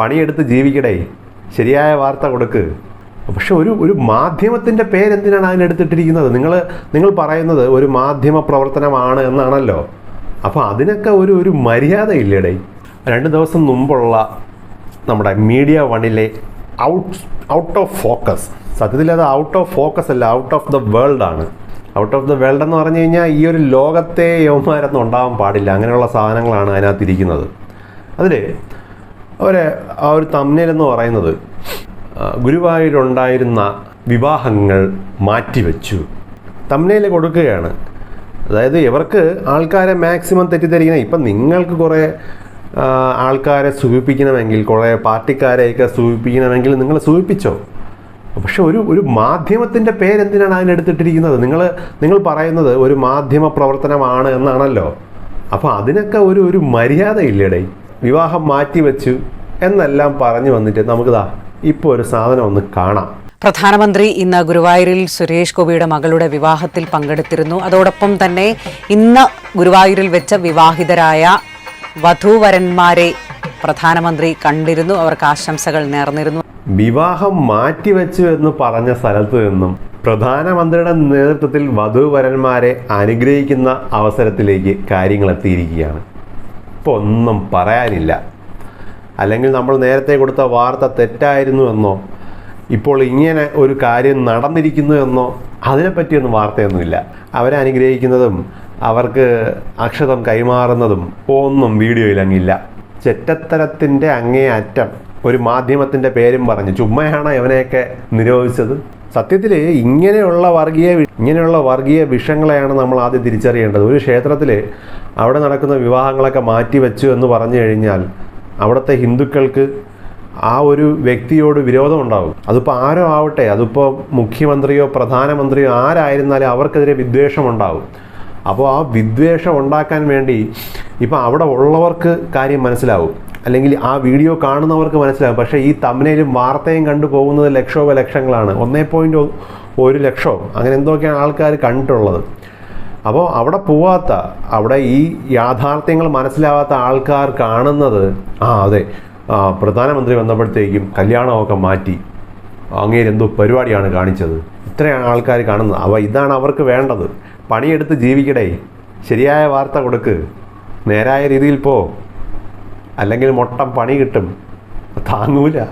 പണിയെടുത്ത് ജീവിക്കടേ. ശരിയായ വാർത്ത കൊടുക്ക്. പക്ഷെ ഒരു ഒരു മാധ്യമത്തിന്റെ പേരെന്തിനാണ് അതിനെടുത്തിട്ടിരിക്കുന്നത്? നിങ്ങൾ നിങ്ങൾ പറയുന്നത് ഒരു മാധ്യമ പ്രവർത്തനമാണ് എന്നാണല്ലോ. അപ്പോൾ അതിനൊക്കെ ഒരു ഒരു മര്യാദ ഇല്ലേടേ രണ്ട് ദിവസം മുമ്പുള്ള നമ്മുടെ മീഡിയ വണ്ണിലെ ഔട്ട് ഔട്ട് ഓഫ് ഫോക്കസ്. സത്യത്തിൽ അത് ഔട്ട് ഓഫ് ഫോക്കസ് അല്ല ഔട്ട് ഓഫ് ദ വേൾഡ് ആണ്. ഔട്ട് ഓഫ് ദ വേൾഡ് എന്ന് പറഞ്ഞു കഴിഞ്ഞാൽ ഈ ഒരു ലോകത്തെ യൗമാരൊന്നും ഉണ്ടാവാൻ പാടില്ല. അങ്ങനെയുള്ള സാധനങ്ങളാണ് അതിനകത്തിരിക്കുന്നത്. അതിൽ അവർ ആ ഒരു തമ്മിലെന്ന് പറയുന്നത് ഗുരുവായൂരുണ്ടായിരുന്ന വിവാഹങ്ങൾ മാറ്റിവെച്ചു. തമ്മിൽ കൊടുക്കുകയാണ്. അതായത് ഇവർക്ക് ആൾക്കാരെ മാക്സിമം തെറ്റിദ്ധരിക്കുന്ന ഇപ്പം നിങ്ങൾക്ക് കുറേ ആൾക്കാരെ സൂചിപ്പിക്കണമെങ്കിൽ കുറേ പാർട്ടിക്കാരെയൊക്കെ സൂചിപ്പിക്കണമെങ്കിൽ നിങ്ങൾ സൂചിപ്പിച്ചോ? പക്ഷെ ഒരു ഒരു മാധ്യമത്തിന്റെ പേരെന്തിനാണ് അതിനെടുത്തിട്ടിരിക്കുന്നത്? നിങ്ങൾ നിങ്ങൾ പറയുന്നത് ഒരു മാധ്യമ പ്രവർത്തനമാണ് എന്നാണല്ലോ. അപ്പോൾ അതിനൊക്കെ ഒരു ഒരു മര്യാദ ഇല്ലേടേ വിവാഹം മാറ്റിവെച്ചു എന്നെല്ലാം പറഞ്ഞു വന്നിട്ട് നമുക്കിതാ ഇപ്പോൾ ഒരു സാധനം ഒന്ന് കാണാം. പ്രധാനമന്ത്രി ഇന്ന് ഗുരുവായൂരിൽ സുരേഷ് ഗോപിയുടെ മകളുടെ വിവാഹത്തിൽ പങ്കെടുത്തിരുന്നു. അതോടൊപ്പം തന്നെ ഇന്ന് ഗുരുവായൂരിൽ വെച്ച വിവാഹിതരായ വധൂവരന്മാരെ പ്രധാനമന്ത്രി കണ്ടിരുന്നു. അവർക്ക് ആശംസകൾ നേർന്നിരുന്നു. വിവാഹം മാറ്റിവെച്ചു എന്ന് പറഞ്ഞ സ്ഥലത്ത് നിന്നും പ്രധാനമന്ത്രിയുടെ നേതൃത്വത്തിൽ വധൂവരന്മാരെ അനുഗ്രഹിക്കുന്ന അവസരത്തിലേക്ക് കാര്യങ്ങൾ എത്തിയിരിക്കുകയാണ്. ഇപ്പോൾ ഒന്നും പറയാനില്ല. അല്ലെങ്കിൽ നമ്മൾ നേരത്തെ കൊടുത്ത വാർത്ത തെറ്റായിരുന്നു എന്നോ ഇപ്പോൾ ഇങ്ങനെ ഒരു കാര്യം നടന്നിരിക്കുന്നു എന്നോ അതിനെപ്പറ്റിയൊന്നും വാർത്തയൊന്നുമില്ല. അവരെ അനുഗ്രഹിക്കുന്നതും അവർക്ക് അക്ഷതം കൈമാറുന്നതും ഒന്നും വീഡിയോയിൽ അങ്ങില്ല. ചെറ്റത്തരത്തിന്റെ അങ്ങേ അറ്റം ഒരു മാധ്യമത്തിന്റെ പേരും പറഞ്ഞ് ചുമ്മയാണ് ഇവനെയൊക്കെ നിരോധിച്ചത്? സത്യത്തിൽ ഇങ്ങനെയുള്ള വർഗീയ ഇങ്ങനെയുള്ള വർഗീയ വിഷങ്ങളെയാണ് നമ്മൾ ആദ്യം തിരിച്ചറിയേണ്ടത്. ഒരു ക്ഷേത്രത്തിൽ അവിടെ നടക്കുന്ന വിവാഹങ്ങളൊക്കെ മാറ്റിവെച്ചു എന്ന് പറഞ്ഞു കഴിഞ്ഞാൽ അവിടുത്തെ ഹിന്ദുക്കൾക്ക് ആ ഒരു വ്യക്തിയോട് വിരോധം ഉണ്ടാവും. അതിപ്പോൾ ആരോ ആവട്ടെ അതിപ്പോൾ മുഖ്യമന്ത്രിയോ പ്രധാനമന്ത്രിയോ ആരായിരുന്നാലും അവർക്കെതിരെ വിദ്വേഷം ഉണ്ടാവും. അപ്പോൾ ആ വിദ്വേഷം ഉണ്ടാക്കാൻ വേണ്ടി ഇപ്പം അവിടെ ഉള്ളവർക്ക് കാര്യം മനസ്സിലാവും. അല്ലെങ്കിൽ ആ വീഡിയോ കാണുന്നവർക്ക് മനസ്സിലാവും. പക്ഷേ ഈ തമ്മിലും വാർത്തയും കണ്ടു പോകുന്നത് ലക്ഷോപ ലക്ഷങ്ങളാണ് ഒന്നേ പോയിന്റ് ഒരു ലക്ഷം അങ്ങനെ എന്തൊക്കെയാണ് ആൾക്കാർ കണ്ടിട്ടുള്ളത്? അപ്പോൾ അവിടെ പോവാത്ത അവിടെ ഈ യാഥാർത്ഥ്യങ്ങൾ മനസ്സിലാവാത്ത ആൾക്കാർ കാണുന്നത് ആ അതെ പ്രധാനമന്ത്രി വന്നപ്പോഴത്തേക്കും കല്യാണമൊക്കെ മാറ്റി. അങ്ങേരെന്തോ പരിപാടിയാണ് കാണിച്ചത്. ഇത്രയാണ് ആൾക്കാർ കാണുന്നത്. അവ ഇതാണ് അവർക്ക് വേണ്ടത്. പണിയെടുത്ത് ജീവിക്കടേ. ശരിയായ വാർത്ത കൊടുക്ക്. നേരായ രീതിയിൽ പോ. അല്ലെങ്കിൽ മൊട്ടം പണി കിട്ടും. താങ്ങൂല.